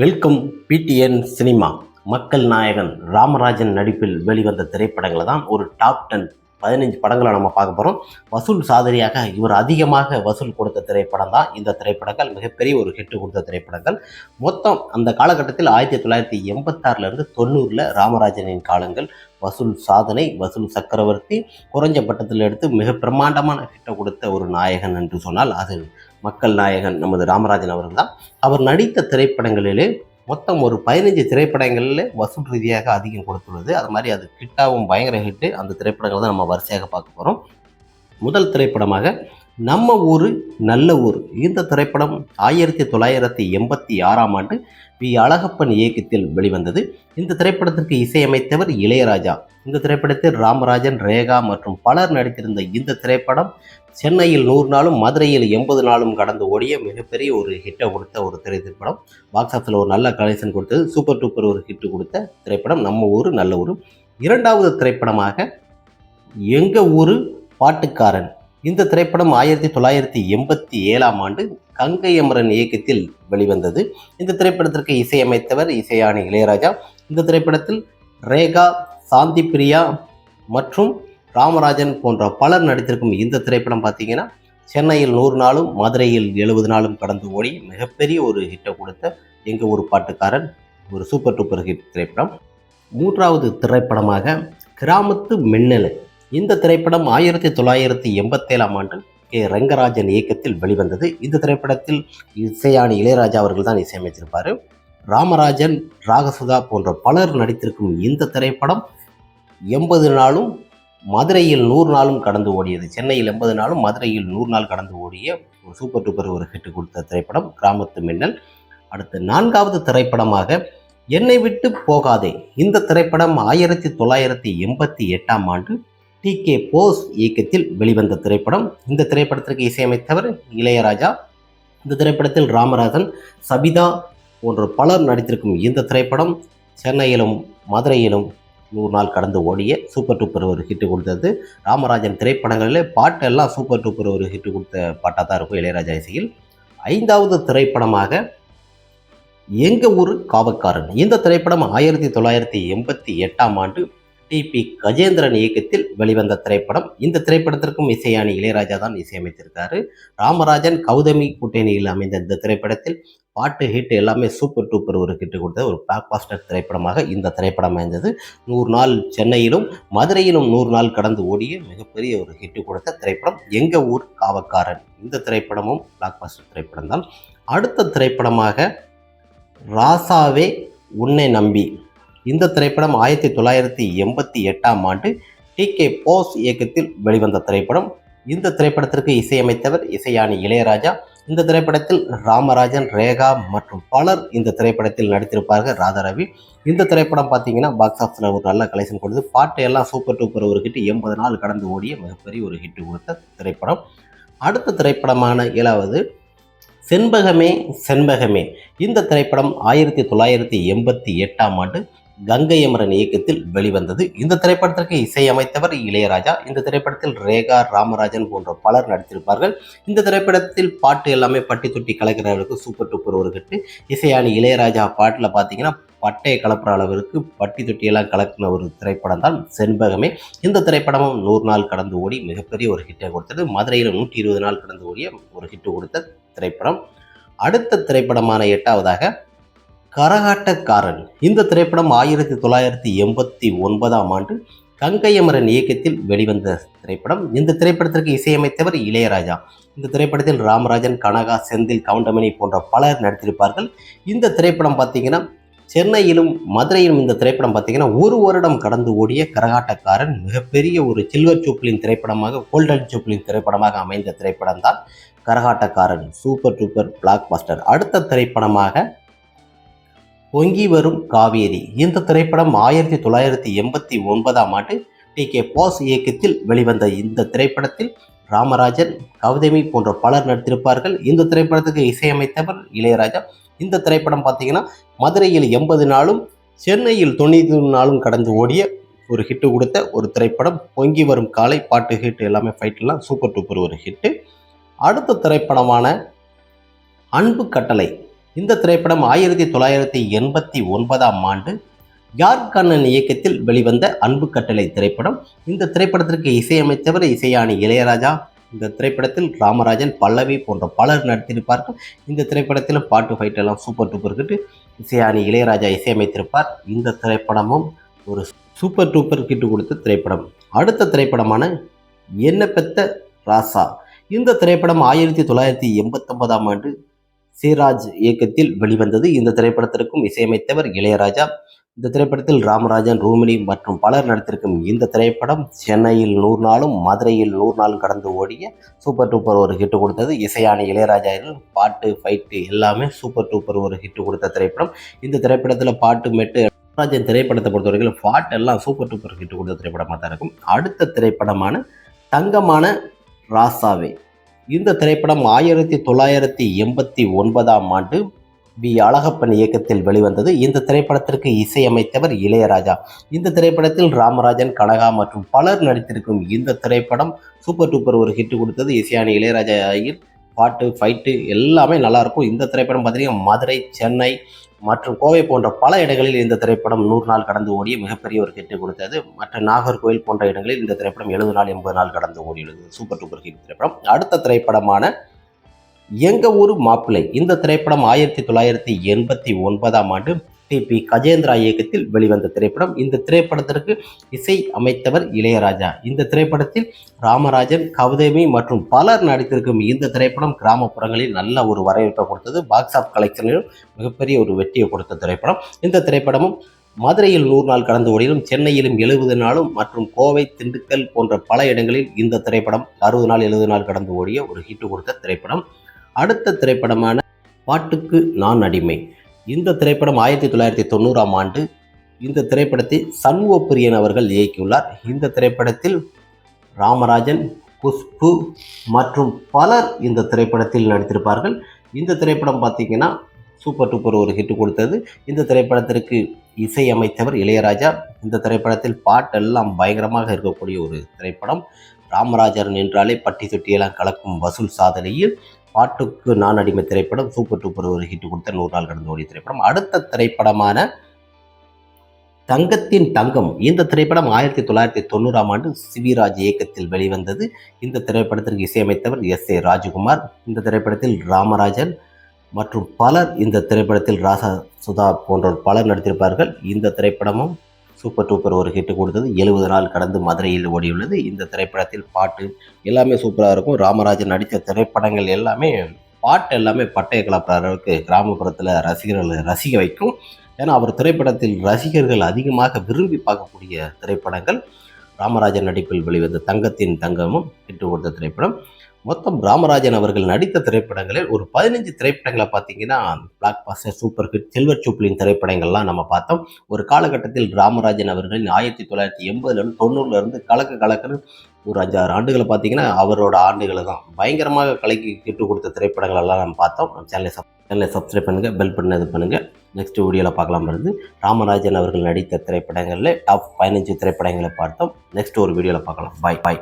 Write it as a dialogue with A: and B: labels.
A: Welcome PTN cinema. மக்கள் நாயகன் ராமராஜன் நடிப்பில் வெளிவந்த திரைப்படங்களை தான் ஒரு டாப் டென் பதினஞ்சு படங்களை நம்ம பார்க்க போகிறோம் வசூல் சாதனையாக இவர் அதிகமாக வசூல் கொடுத்த திரைப்படம் தான் இந்த திரைப்படங்கள் மிகப்பெரிய ஒரு ஹிட் கொடுத்த திரைப்படங்கள். மொத்தம் அந்த காலகட்டத்தில் ஆயிரத்தி தொள்ளாயிரத்தி எண்பத்தாறுலேருந்து தொண்ணூறில் ராமராஜனின் காலங்கள். வசூல் சாதனை வசூல் சக்கரவர்த்தி குறைஞ்ச பட்டத்தில் எடுத்து மிக பிரம்மாண்டமான ஹிட்டை கொடுத்த ஒரு நாயகன் என்று சொன்னால் அது மக்கள் நாயகன் நமது ராமராஜன் அவர்கள் தான். அவர் நடித்த திரைப்படங்களிலே மொத்தம் ஒரு பதினஞ்சு திரைப்படங்களில் வசூல் ரீதியாக அதிகம் கொடுத்துள்ளது. அது மாதிரி அது ஹிட்டாகவும் பயங்கர ஹிட்டு அந்த திரைப்படங்களை தான் நம்ம வரிசையாக பார்க்க போகிறோம் முதல் திரைப்படமாக நம்ம ஊர் நல்ல ஊர். இந்த திரைப்படம் ஆயிரத்தி தொள்ளாயிரத்தி எண்பத்தி ஆறாம் ஆண்டு பி. அழகப்பன் இயக்கத்தில் வெளிவந்தது. இந்த திரைப்படத்திற்கு இசையமைத்தவர் இளையராஜா. இந்த திரைப்படத்தில் ராமராஜன் ரேகா மற்றும் பலர் நடித்திருந்த இந்த திரைப்படம் சென்னையில் நூறு நாளும் மதுரையில் எண்பது நாளும் கடந்து ஓடிய மிகப்பெரிய ஒரு ஹிட்டை கொடுத்த ஒரு திரைப்படம் பாக்ஸ் ஆஃபீஸில் ஒரு நல்ல கலெக்ஷன் கொடுத்தது. சூப்பர் டூப்பர் ஒரு ஹிட் கொடுத்த திரைப்படம் நம்ம ஊர் நல்ல ஊர். இரண்டாவது திரைப்படமாக எங்கள் ஊர் பாட்டுக்காரன் இந்த திரைப்படம் ஆயிரத்தி தொள்ளாயிரத்தி எண்பத்தி ஏழாம் ஆண்டு கங்கை அமரன் இயக்கத்தில் வெளிவந்தது. இந்த திரைப்படத்திற்கு இசையமைத்தவர் இசையானி இளையராஜா. இந்த திரைப்படத்தில் ரேகா சாந்தி பிரியா மற்றும் ராமராஜன் போன்ற பலர் நடித்திருக்கும் இந்த திரைப்படம் பார்த்தீங்கன்னா சென்னையில் நூறு நாளும் மதுரையில் எழுபது நாளும் கடந்து ஓடி மிகப்பெரிய ஒரு ஹிட்டை கொடுத்த எங்கள் ஒரு பாட்டுக்காரன் ஒரு சூப்பர் டூப்பர் ஹிட் திரைப்படம். மூன்றாவது திரைப்படமாக கிராமத்து மின்னலு இந்த திரைப்படம் ஆயிரத்தி தொள்ளாயிரத்தி எண்பத்தேழாம் ஆண்டு கே. ரங்கராஜன் இயக்கத்தில் வெளிவந்தது. இந்த திரைப்படத்தில் இசையானி இளையராஜா அவர்கள் தான் இசையமைத்திருப்பார். ராமராஜன் ராகசுதா போன்ற பலர் நடித்திருக்கும் இந்த திரைப்படம் எண்பது நாளும் மதுரையில் நூறு நாளும் கடந்து ஓடியது. சென்னையில் எண்பது நாளும் மதுரையில் நூறு நாள் கடந்து ஓடிய ஒரு சூப்பர் டூப்பர் ஒரு ஹிட் கொடுத்த திரைப்படம் கிராமத்து மின்னல். அடுத்து நான்காவது திரைப்படமாக என்னை விட்டு போகாதே. இந்த திரைப்படம் ஆயிரத்தி தொள்ளாயிரத்தி எண்பத்தி எட்டாம் ஆண்டு டி கே போஸ் இயக்கத்தில் வெளிவந்த திரைப்படம். இந்த திரைப்படத்திற்கு இசையமைத்தவர் இளையராஜா. இந்த திரைப்படத்தில் ராமராஜன் சபிதா போன்ற பலர் நடித்திருக்கும் இந்த திரைப்படம் சென்னையிலும் மதுரையிலும் நூறு நாள் கடந்து ஓடிய சூப்பர் டூப்பர் ஒரு ஹிட்டு கொடுத்தது. ராமராஜன் திரைப்படங்களில் பாட்டெல்லாம் சூப்பர் டூப்பர் ஒரு ஹிட்டு கொடுத்த பாட்டாக தான் இருக்கும் இளையராஜா இசையில். ஐந்தாவது திரைப்படமாக எங்கள் ஊர் காவக்காரன். இந்த திரைப்படம் ஆயிரத்தி தொள்ளாயிரத்தி எண்பத்தி எட்டாம் ஆண்டு டிபி கஜேந்திரன் இயக்கத்தில் வெளிவந்த திரைப்படம். இந்த திரைப்படத்திற்கும் இசையானி இளையராஜா தான் இசையமைத்திருக்காரு. ராமராஜன் கௌதமி கூட்டணியில் அமைந்த இந்த திரைப்படத்தில் பாட்டு ஹிட் எல்லாமே சூப்பர் டூப்பர் ஒரு ஹிட் கொடுத்த ஒரு பிளாக் பாஸ்டர் திரைப்படமாக இந்த திரைப்படம் அமைந்தது. நூறு நாள் சென்னையிலும் மதுரையிலும் நூறு நாள் கடந்து ஓடிய மிகப்பெரிய ஒரு ஹிட் கொடுத்த திரைப்படம். எங்க ஊர் காவக்காரன். இந்த திரைப்படமும் பிளாக் பாஸ்டர் திரைப்படம் தான் அடுத்த திரைப்படமாக ராசாவே உன்னை நம்பி. இந்த திரைப்படம் ஆயிரத்தி தொள்ளாயிரத்தி எண்பத்தி எட்டாம் ஆண்டு டி கே போஸ் இயக்கத்தில் வெளிவந்த திரைப்படம். இந்த திரைப்படத்திற்கு இசையமைத்தவர் இசையானி இளையராஜா. இந்த திரைப்படத்தில் ராமராஜன் ரேகா மற்றும் பலர் இந்த திரைப்படத்தில் நடித்திருப்பார்கள். ராதாரவி இந்த திரைப்படம் பார்த்தீங்கன்னா பாக்ஸ் ஆஃபீஸில் ஒரு நல்ல கலெக்ஷன் கொடுத்து பாட்டு எல்லாம் சூப்பர் டூப்பர் ஒரு ஹிட் எண்பது நாள் கடந்து ஓடிய மிகப்பெரிய ஒரு ஹிட் கொடுத்த திரைப்படம். அடுத்த திரைப்படமான ஏழாவது செண்பகமே செண்பகமே. இந்த திரைப்படம் ஆயிரத்தி தொள்ளாயிரத்தி எண்பத்தி எட்டாம் ஆண்டு கங்கை அமரன் இயக்கத்தில் வெளிவந்தது. இந்த திரைப்படத்திற்கு இசையமைத்தவர் இளையராஜா. இந்த திரைப்படத்தில் ரேகா ராமராஜன் போன்ற பலர் நடித்திருப்பார்கள். இந்த திரைப்படத்தில் பாட்டு எல்லாமே பட்டி தொட்டி கலக்கிறவருக்கு சூப்பர் டூப்பர் ஒரு கட்டு இசையானி இளையராஜா பாட்டில் பார்த்தீங்கன்னா பட்டையை கலப்புற அளவிற்கு பட்டி தொட்டியெல்லாம் கலக்கின ஒரு திரைப்படம் தான் செண்பகமே. இந்த திரைப்படமும் நூறு நாள் கடந்து ஓடி மிகப்பெரிய ஒரு ஹிட்டை கொடுத்தது. மதுரையில் நூற்றி இருபது நாள் கடந்து ஓடிய ஒரு ஹிட்டு கொடுத்த திரைப்படம். அடுத்த திரைப்படமான எட்டாவதாக கரகாட்டக்காரன். இந்த திரைப்படம் ஆயிரத்தி தொள்ளாயிரத்தி எண்பத்தி ஒன்பதாம் ஆண்டு கங்கையமரன் இயக்கத்தில் வெளிவந்த திரைப்படம். இந்த திரைப்படத்திற்கு இசையமைத்தவர் இளையராஜா. இந்த திரைப்படத்தில் ராமராஜன் கனகா செந்தில் கவுண்டமணி போன்ற பலர் நடித்திருப்பார்கள். இந்த திரைப்படம் பார்த்தீங்கன்னா சென்னையிலும் மதுரையிலும் இந்த திரைப்படம் பார்த்தீங்கன்னா ஒரு வருடம் கடந்து ஓடிய கரகாட்டக்காரன் மிகப்பெரிய ஒரு சில்வர் சூப்ளின் திரைப்படமாக கோல்டன் சூப்ளின் திரைப்படமாக அமைந்த திரைப்படம் தான் Karakattakkaran super duper blockbuster. அடுத்த திரைப்படமாக பொங்கி வரும் காவேரி. இந்த திரைப்படம் ஆயிரத்தி தொள்ளாயிரத்தி எண்பத்தி ஒன்பதாம் ஆண்டு டி. கே. பாஸ் இயக்கத்தில் வெளிவந்த இந்த திரைப்படத்தில் ராமராஜன் கவிதைமி போன்ற பலர் நடித்திருப்பார்கள். இந்த திரைப்படத்துக்கு இசையமைத்தவர் இளையராஜா. இந்த திரைப்படம் பார்த்தீங்கன்னா மதுரையில் எண்பது நாளும் சென்னையில் தொண்ணூற்றி நாளும் கடந்து ஓடிய ஒரு ஹிட்டு கொடுத்த ஒரு திரைப்படம். பொங்கி வரும் காலை பாட்டு ஹிட் எல்லாமே ஃபைட்லாம் சூப்பர் டூப்பர் ஒரு ஹிட்டு அடுத்த திரைப்படமான அன்பு கட்டளை. இந்த திரைப்படம் ஆயிரத்தி தொள்ளாயிரத்தி எண்பத்தி ஒன்பதாம் ஆண்டு யார்கண்ணன் இயக்கத்தில் வெளிவந்த அன்பு கட்டளை திரைப்படம். இந்த திரைப்படத்திற்கு இசையமைத்தவர் இசையாணி இளையராஜா. இந்த திரைப்படத்தில் ராமராஜன் பல்லவி போன்ற பலர் நடித்திருப்பார்கள். இந்த திரைப்படத்திலும் பாட்டு ஃபைட் எல்லாம் சூப்பர் டூப்பர் கிட்டு இசையாணி இளையராஜா இசையமைத்திருப்பார். இந்த திரைப்படமும் ஒரு சூப்பர் டூப்பர் கிட்டு கொடுத்த திரைப்படம். அடுத்த திரைப்படமான என்ன பெத்த ராசா. இந்த திரைப்படம் ஆயிரத்தி தொள்ளாயிரத்தி எண்பத்தொன்பதாம் ஆண்டு சீராஜ் இயக்கத்தில் வெளிவந்தது. இந்த திரைப்படத்திற்கும் இசையமைத்தவர் இளையராஜா. இந்த திரைப்படத்தில் ராமராஜன் ரூமினி மற்றும் பலர் நடித்திருக்கும் இந்த திரைப்படம் சென்னையில் நூறு நாளும் மதுரையில் நூறு நாளும் கடந்து ஓடிய சூப்பர் டூப்பர் ஒரு ஹிட் கொடுத்தது. இசையானி இளையராஜா பாட்டு ஃபைட்டு எல்லாமே சூப்பர் டூப்பர் ஒரு ஹிட் கொடுத்த திரைப்படம். இந்த திரைப்படத்தில் பாட்டு மெட்டு ராஜன் திரைப்படத்தை பொறுத்தவரைக்கும் பாட்டு எல்லாம் சூப்பர் டூப்பர் ஹிட் கொடுத்த திரைப்படமாக தான் இருக்கும். அடுத்த திரைப்படமான தங்கமான ராசாவே. இந்த திரைப்படம் ஆயிரத்தி தொள்ளாயிரத்தி எண்பத்தி ஒன்பதாம் ஆண்டு பி அழகப்பன் இயக்கத்தில் வெளிவந்தது. இந்த திரைப்படத்திற்கு இசையமைத்தவர் இளையராஜா. இந்த திரைப்படத்தில் ராமராஜன் கனகா மற்றும் பலர் நடித்திருக்கும் இந்த திரைப்படம் சூப்பர் டூப்பர் ஒரு ஹிட் கொடுத்தது. இசையானி இளையராஜாவில் பாட்டு ஃபைட்டு எல்லாமே நல்லாயிருக்கும். இந்த திரைப்படம் பார்த்தீங்கன்னா மதுரை சென்னை மற்றும் கோவை போன்ற பல இடங்களில் இந்த திரைப்படம் நூறு நாள் கடந்து ஓடிய மிகப்பெரிய ஒரு ஹிட் கொடுத்தது. மற்ற நாகர்கோவில் போன்ற இடங்களில் இந்த திரைப்படம் எழுபது நாள் எண்பது நாள் கடந்து ஓடியுள்ளது. சூப்பர் டூப்பர் ஹிட் திரைப்படம். அடுத்த திரைப்படமான எங்கள் ஊர் மாப்பிள்ளை. இந்த திரைப்படம் ஆயிரத்தி தொள்ளாயிரத்தி எண்பத்தி ஒன்பதாம் ஆண்டு டிபி கஜேந்திரா இயக்கத்தில் வெளிவந்த திரைப்படம். இந்த திரைப்படத்திற்கு இசை அமைத்தவர் இளையராஜா. இந்த திரைப்படத்தில் ராமராஜன் கௌதமி மற்றும் பலர் நடித்திருக்கும் இந்த திரைப்படம் கிராமப்புறங்களில் நல்ல ஒரு வரவேற்பை கொடுத்தது. பாக்ஸ் ஆஃப் கலெக்ஷனிலும் மிகப்பெரிய ஒரு வெற்றியை கொடுத்த திரைப்படம். இந்த திரைப்படமும் மதுரையில் நூறு நாள் கடந்த ஓடியிலும் சென்னையிலும் எழுபது நாளும் மற்றும் கோவை திண்டுக்கல் போன்ற பல இடங்களில் இந்த திரைப்படம் அறுபது நாள் எழுபது நாள் கடந்து ஓடிய ஒரு ஹிட்டு கொடுத்த திரைப்படம். அடுத்த திரைப்படமான பாட்டுக்கு நான் அடிமை. இந்த திரைப்படம் ஆயிரத்தி தொள்ளாயிரத்தி தொண்ணூறாம் ஆண்டு இந்த திரைப்படத்தை சண்முகப்பிரியன் அவர்கள் இயக்கியுள்ளார். இந்த திரைப்படத்தில் ராமராஜன் குஷ்பு மற்றும் பலர் இந்த திரைப்படத்தில் நடித்திருப்பார்கள். இந்த திரைப்படம் பார்த்திங்கன்னா சூப்பர் டூப்பர் ஒரு ஹிட் கொடுத்தது. இந்த திரைப்படத்திற்கு இசை அமைத்தவர் இளையராஜா. இந்த திரைப்படத்தில் பாட்டெல்லாம் பயங்கரமாக இருக்கக்கூடிய ஒரு திரைப்படம். ராமராஜன் என்றாலே பட்டி தொட்டியெல்லாம் கலக்கும் வசூல் சாதனையில் பாட்டுக்கு நான் அடிமை திரைப்படம் சூப்பர் டூப்பர் ஒரு ஹிட் கொடுத்த நூறு நாள் கடந்து ஓடிய திரைப்படம். அடுத்த திரைப்படமான தங்கத்தின் தங்கம். இந்த திரைப்படம் ஆயிரத்தி தொள்ளாயிரத்தி தொண்ணூறாம் ஆண்டு சிவிராஜ் இயக்கத்தில் வெளிவந்தது. இந்த திரைப்படத்திற்கு இசையமைத்தவர் எஸ் ஏ ராஜகுமார். இந்த திரைப்படத்தில் ராமராஜன் மற்றும் பலர் இந்த திரைப்படத்தில் ராசா சுதா போன்றோர் பலர் நடித்திருப்பார்கள். இந்த திரைப்படமும் சூப்பர் டூப்பர் ஒரு ஹிட் கொடுத்தது. எழுபது நாள் கடந்து மதுரையில் ஓடியுள்ளது. இந்த திரைப்படத்தில் பாட்டு எல்லாமே சூப்பராக இருக்கும். ராமராஜன் நடித்த திரைப்படங்கள் எல்லாமே பாட்டு எல்லாமே பட்டய கலப்புற அளவுக்கு கிராமப்புறத்தில் ரசிகர்களை ரசிக்க வைக்கும். ஏன்னா அவர் திரைப்படத்தில் ரசிகர்கள் அதிகமாக விரும்பி பார்க்கக்கூடிய திரைப்படங்கள். ராமராஜன் நடிப்பில் வெளிவந்த தங்கத்தின் தங்கமும் ஹிட் கொடுத்த திரைப்படம். மொத்தம் ராமராஜன் அவர்கள் நடித்த திரைப்படங்களில் ஒரு பதினஞ்சு திரைப்படங்களை பார்த்தீங்கன்னா blockbuster super hit silver jubilee திரைப்படங்கள்லாம் நம்ம பார்த்தோம். ஒரு காலகட்டத்தில் ராமராஜன் அவர்கள் ஆயிரத்தி தொள்ளாயிரத்தி எண்பதுலேருந்து தொண்ணூறுலேருந்து கலக்க கலக்குன்னு ஒரு அஞ்சாறு ஆண்டுகளை பார்த்தீங்கன்னா அவரோட ஆண்டுகளை தான். பயங்கரமாக கலைக்கு கிட்டு கொடுத்த திரைப்படங்கள் எல்லாம் நம்ம பார்த்தோம். சேனலை சப் சேனலை சப்ஸ்கிரைப் பண்ணுங்கள் பெல் பண்ண இது பண்ணுங்கள் நெக்ஸ்ட் வீடியோவில் பார்க்கலாம் இருந்து ராமராஜன் அவர்கள் நடித்த திரைப்படங்களில் டாப் பதினஞ்சு திரைப்படங்களை பார்த்தோம். நெக்ஸ்ட் ஒரு வீடியோவில் பார்க்கலாம். பாய் பாய்